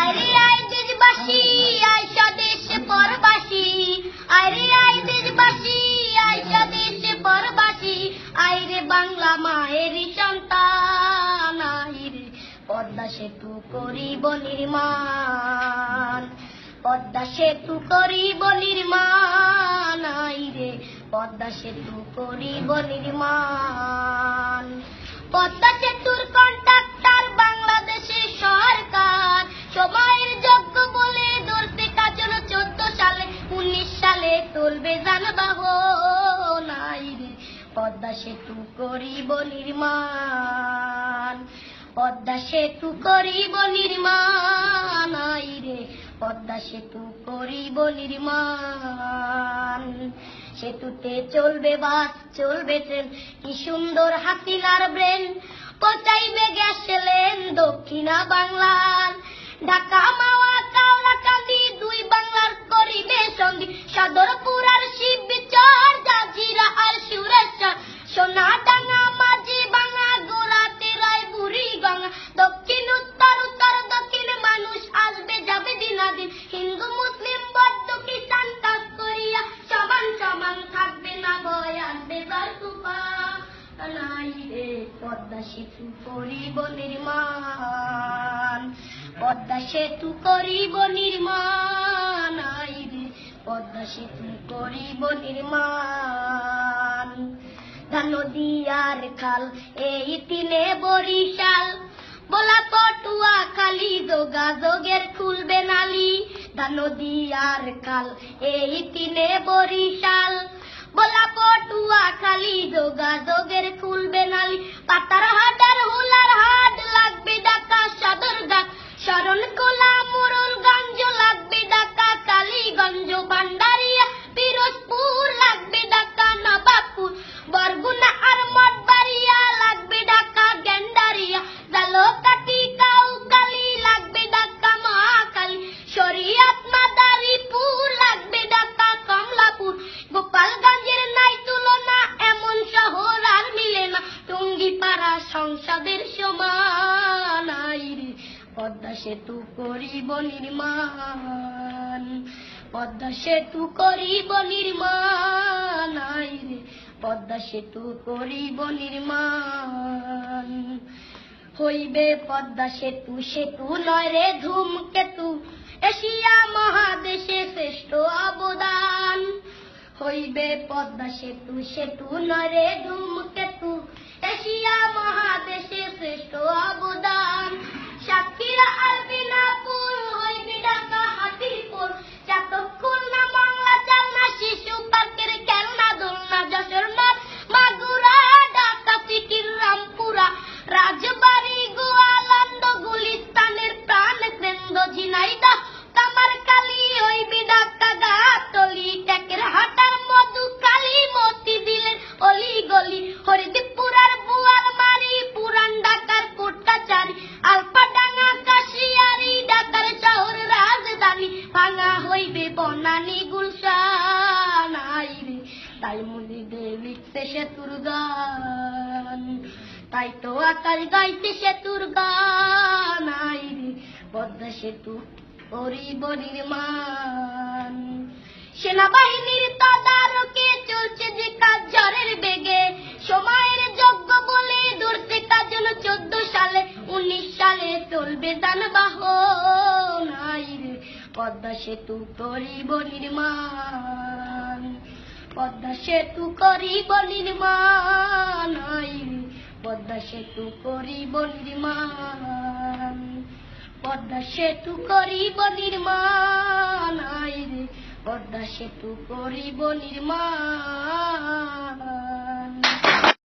আরে আই দেশবাসী আই স্বদেশে পরবাসী। আরে আই দেশবাসী আই স্বদেশে পরবাসী। আই রে বাংলা মায়ের সন্তান আই রে পদ্মা সেতু করিব নির্মাণ। পদ্মা সেতু করিব নির্মাণ আই রে পদ্মা সেতু করিব নির্মাণ। পদ্মা সেতুর পদ্মা সেতু করিব নির্মাণ পদ্মা সেতু করিব নির্মাণ রে, পদ্মা সেতু করিব নির্মাণ সেতুতে চলবে বাস, চলবে ট্রেন। কি সুন্দর হাসিনার ব্রেন। পচাইবে গ্যাস দক্ষিণা বাংলার। ঢাকা পদ্মা সেতু করিব নির্মাণ। পদ্মা সেতু করিব নির্মাণ, আই রে। পদ্মা সেতু করিব নির্মাণ। নদী আর খাল, এই তিনে বরিশাল। বলা পটুয়া খালি যোগাযোগের খুলবে নালি নদী আর খাল, এই তিনে বরিশাল। বলা পটুয়া খালি যোগাযোগের খুলবে নালি সংসদের সমান পদ্মা সেতু করিব নির্মাণ। পদ্মা সেতু করিব নির্মাণ আই রে পদ্মা সেতু করিব নির্মাণ। হইবে পদ্মা সেতু সেতু নয় রে ধূমকেতু। এশিয়া মহাদেশে শ্রেষ্ঠ অবদান। হইবে পদ্মা সেতু সেতু নয় রে ধূমকেতু। এশিয়া মহাদেশে শ্রেষ্ঠ অবদান। তাই মুনি দেবী সেতুর গান। তাই তো আকাশ গাইতে সেতুর গান। আইরে পদ্মা সেতু করিব নির্মাণ সেনাবাহিনীর তদারকে চলছে যে কাজ ঝড়ের বেগে। সময়ের যোগ্য বলে ধরতে কাজল চোদ্দ সালে, উনিশ সালে চলবে যানবাহন। পদ্মা সেতু করিব নির্মাণ পদ্মা সেতু করি নির্মাণ মান পদ্মা সেতু করিব মান। পদ্মা সেতু করি নির্মাণ মান পদ্মা সেতু করিব নির্মাণ